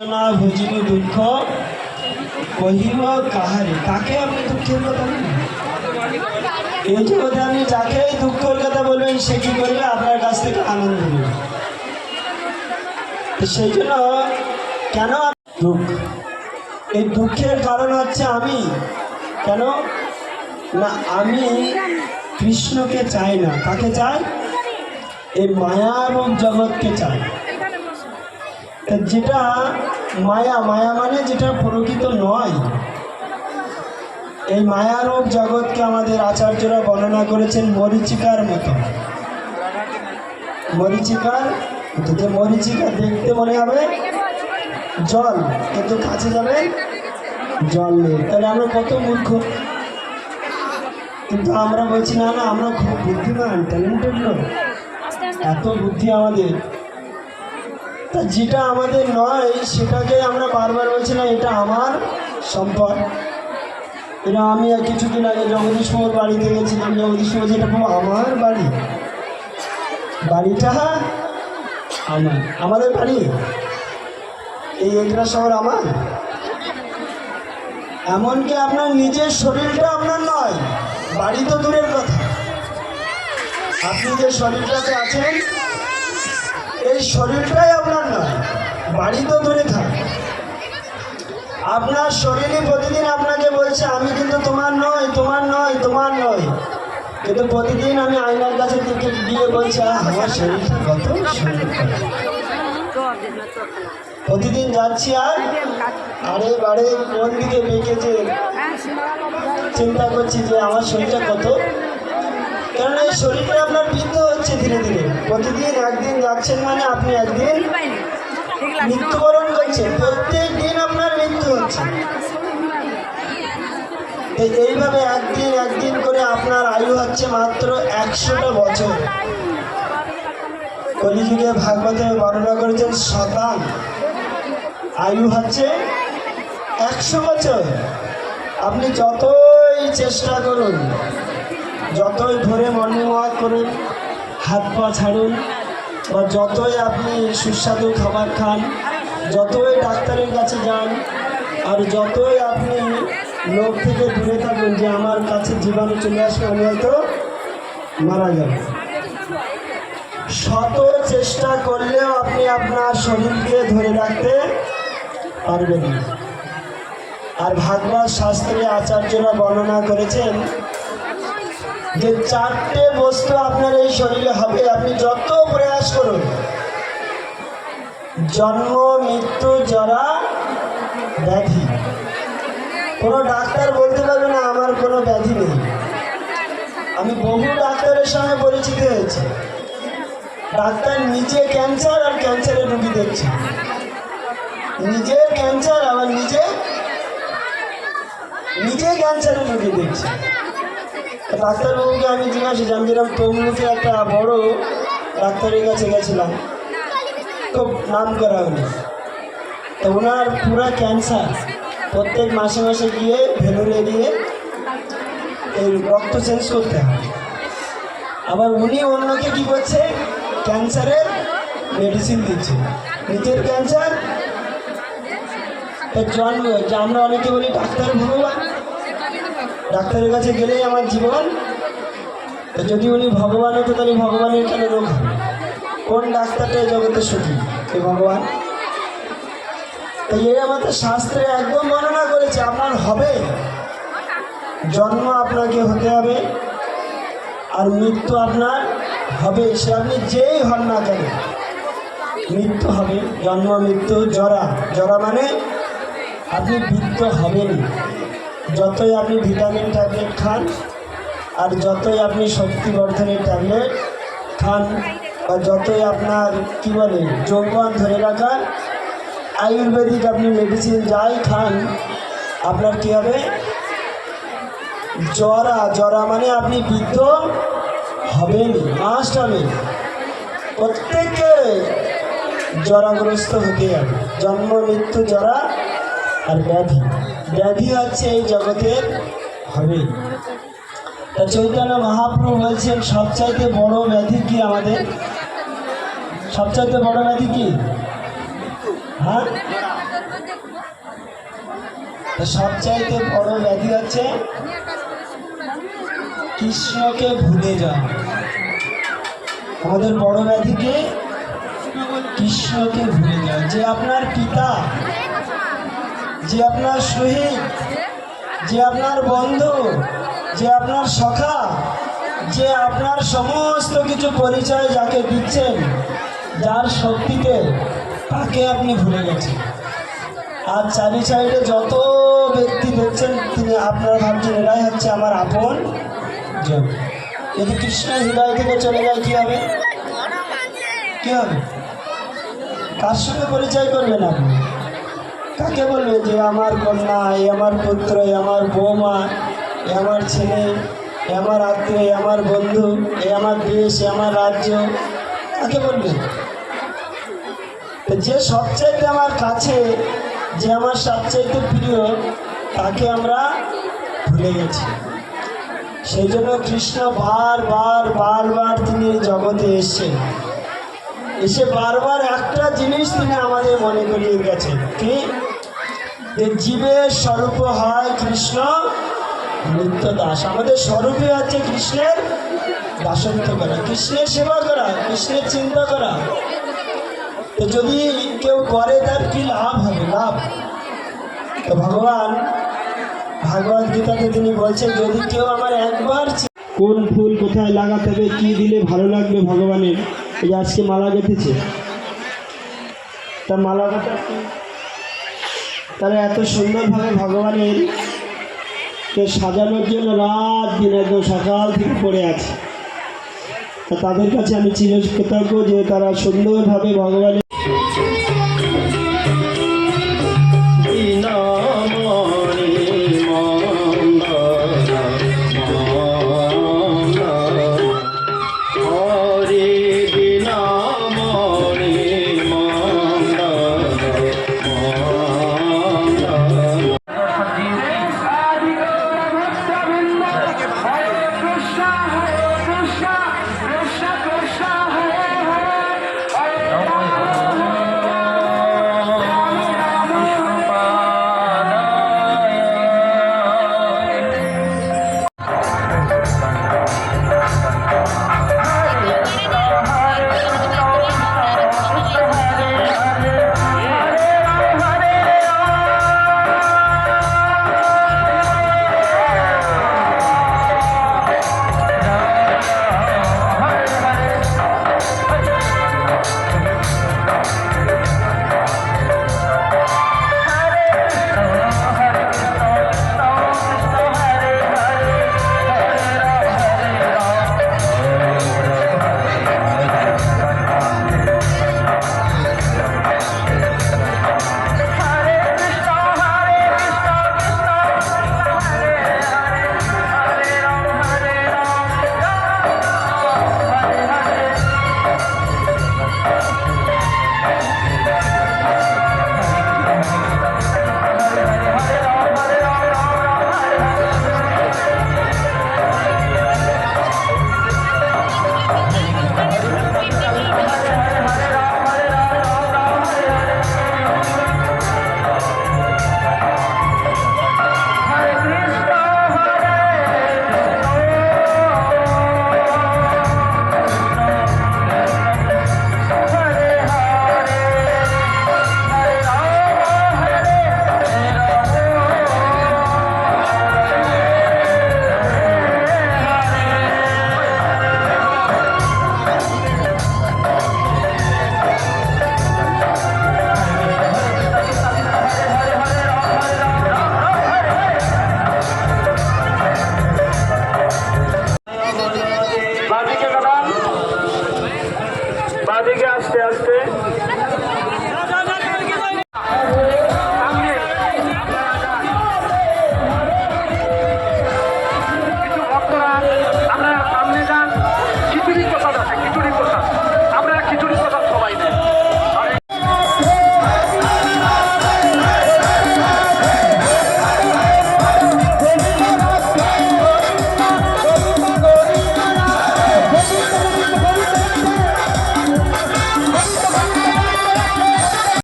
দুঃখ কহিব কাহারে আপনি দুঃখের কথা আপনি যাকে দুঃখের কথা বলবেন সে কি করবে আপনার কাছ থেকে আনন্দ নেবে সেই জন্য কেন দুঃখ এই দুঃখের কারণ হচ্ছে আমি কেন না আমি কৃষ্ণকে চাই না কাকে চাই এই মায়া এবং জগৎকে চাই যেটা মায়া মায়া মানে যেটা প্রকৃত নয়। এই মায়ারূপ জগৎকে আমাদের আচার্যরা বর্ণনা করেছেন মরিচিকার মতো। মরিচিকার যে মরিচিকা দেখতে মনে হবে জল, কিন্তু কাছে যাবে জল নেই। তাহলে আমরা কত মূর্খ? কিন্তু আমরা বলছি, না না, আমরা খুব বুদ্ধিমান ট্যালেন্টেড লোক। এত বুদ্ধি আমাদের। তা যেটা আমাদের নয়, সেটাকে আমরা বারবার বলছি না, এটা আমার সম্পদ। এটা আমি আর কিছুদিন আগে জগদীশপুর বাড়িতে গেছিলাম। জগদীশপুর যেটা পুরো আমার বাড়ি। বাড়িটা আমার। আমাদের বাড়ি? এই এগরা শহর আমার? এমনকি আপনার নিজের শরীরটা আপনার নয়, বাড়ি তো দূরের কথা। আপনি যে শরীরটাতে আছেন এই শরীরটাই আপনার নয় বাড়ি তো দূরে থাক। আপনার শরীরই প্রতিদিন আপনাকে বলছে আমি কিন্তু তোমার নয় তোমার নয় তোমার নয় কিন্তু প্রতিদিন আমি আয়নার কাছে দিকে গিয়ে বলছি "আহ, আমার শরীরটা কত প্রতিদিন যাচ্ছি আর আরে বারে কোন দিকে বেঁকেছে চিন্তা করছি যে আমার শরীরটা কত। কেননা এই শরীরটা আপনার বৃদ্ধ হচ্ছে ধীরে ধীরে। প্রতিদিন একদিন যাচ্ছেন মানে আপনি একদিন মৃত্যুবরণ করছেন প্রত্যেক দিন আপনার মৃত্যু হচ্ছে। এইভাবে একদিন একদিন করে আপনার আয়ু হচ্ছে মাত্র একশোটা বছর। কলিযুগে ভাগবতে বর্ণনা করেছেন শতাং আয়ু হচ্ছে একশো বছর। আপনি যতই চেষ্টা করুন যতই মর্নিং ওয়াক করুন হাত পা ছাড়ুন বা যতই আপনি সুস্বাদু খাবার খান, যতই ডাক্তারের কাছে যান, আর যতই আপনি লোক থেকে দূরে থাকুন যে আমার কাছে জীবাণু চলে আসবে আমি হয়তো মারা যাব শত চেষ্টা করলেও আপনি আপনার শরীরকে ধরে রাখতে পারবেন আর ভাগবত শাস্ত্রে আচার্যরা বর্ণনা করেছেন যে চারটে বস্তু আপনার এই শরীরে হবে, আপনি যত প্রয়াস করুন। জন্ম, মৃত্যু, জরা, ব্যাধি। কোনো ডাক্তার বলতে পারবে না, আমার কোনো ব্যাধি নেই। আমি বহু ডাক্তারের সঙ্গে পরিচিত হয়েছি। ডাক্তার নিজে ক্যান্সার আর ক্যান্সারের রুগী দেখছে। নিজের ক্যান্সার, আবার নিজে নিজে ক্যান্সারের রুগী দেখছে। ডাক্তারবাবুকে আমি জিজ্ঞাসা জানি যেরকম তমলুকে একটা বড় ডাক্তারের কাছে গেছিলাম। খুব নাম করা হলো। তো ওনার পুরা ক্যান্সার প্রত্যেক মাসে মাসে গিয়ে ভেলুরে গিয়ে এই রক্ত চেঞ্জ করতে হয়। আবার উনি অন্যকে কি করছে? ক্যান্সারের মেডিসিন দিচ্ছে। নিজের ক্যান্সার জন্ম, যে আমরা অনেকে বলি ডাক্তার ভগবান ডাক্তারের কাছে গেলেই আমার জীবন। যদি উনি ভগবান হতো, তাহলে ভগবানের কেন রোগ হবে? কোন ডাক্তারটা এই জগতে সুখী এই ভগবান? তো এই আমাদের শাস্ত্রে একদম বর্ণনা করেছে, আপনার হবে। জন্ম আপনাকে হতে হবে, আর মৃত্যু আপনার হবে। সে আপনি যেই হন না কেন, মৃত্যু হবে। জন্ম, মৃত্যু, জরা। জরা মানে আপনি বৃদ্ধ হবেন। যতই আপনি ভিটামিন ট্যাবলেট খান আর যতই আপনি শক্তিবর্ধনের ট্যাবলেট খান বা যতই আপনার কী বলে, যৌবন ধরে রাখার আয়ুর্বেদিক আপনি মেডিসিন যাই খান, আপনার কী হবে? জরা জরা মানে আপনি বৃদ্ধ হবেন মাস্ট হবে প্রত্যেককে জরাগ্রস্ত হতে হবে। জন্ম, মৃত্যু, জরা আর ব্যাধি। ব্যাধি হচ্ছে এই জগতের হবে। তা চৈতন্য মহাপ্রভু বলছেন, সবচাইতে বড় ব্যাধি কি আমাদের? সবচাইতে বড় ব্যাধি কি? হ্যাঁ? সবচাইতে বড় ব্যাধি হচ্ছে কৃষ্ণকে ভুলে যাওয়া আমাদের বড় ব্যাধিকে কৃষ্ণকে ভুলে যাওয়া যে আপনার পিতা যে আপনার শহীদ, যে আপনার বন্ধু, যে আপনার সখা, যে আপনার সমস্ত কিছু পরিচয় যাকে দিচ্ছেন, যার শক্তিতে তাকে আপনি ভুলে গেছেন। আর চারি সাইডে যত ব্যক্তি দেখছেন, তিনি আপনারা ভাবছেন, এরাই হচ্ছে আমার আপন জন। যদি কৃষ্ণ হৃদয় থেকে চলে যায়, কি হবে? কি হবে? কার সঙ্গে পরিচয় করবেন আপনি? কাকে বলবে যে, আমার কন্যা আমার পুত্র আমার বৌমা আমার ছেলে আমার আত্মীয় আমার বন্ধু এ আমার দেশ আমার রাজ্য। কাকে বলবে। যে সবচাইতে আমার কাছে, যে আমার সবচাইতে প্রিয়, তাকে আমরা ভুলে গেছি। সেই জন্য কৃষ্ণ বারবার বারবার তিনি জগতে এসছেন এসে বারবার একটা জিনিস তিনি আমাদের মনে করিয়ে গেছেন কি? যে জীবের স্বরূপ হয় কৃষ্ণ, নিত্য দাস। আমাদের স্বরূপই হচ্ছে কৃষ্ণের দাসত্ব করা, কৃষ্ণের সেবা করা, কৃষ্ণের চিন্তা করা। তো যদি কেউ করে তার কি লাভ হবে? লাভ? তো ভগবান ভাগবত গীতাতে তিনি বলছেন, যদি কেউ আমার একবার কোন ফুল কোথায় লাগাতে হবে, কি দিলে ভালো লাগবে ভগবানের? এই আজকে মালা গেঁথেছে। তার মালা গাঁথা? তারা এত সুন্দরভাবে ভগবানের কে সাজানোর জন্য রাত দিন একদম সকাল থেকে পড়ে আছে। তাদের কাছে আমি চির কৃতজ্ঞ যে তারা সুন্দরভাবে ভগবানের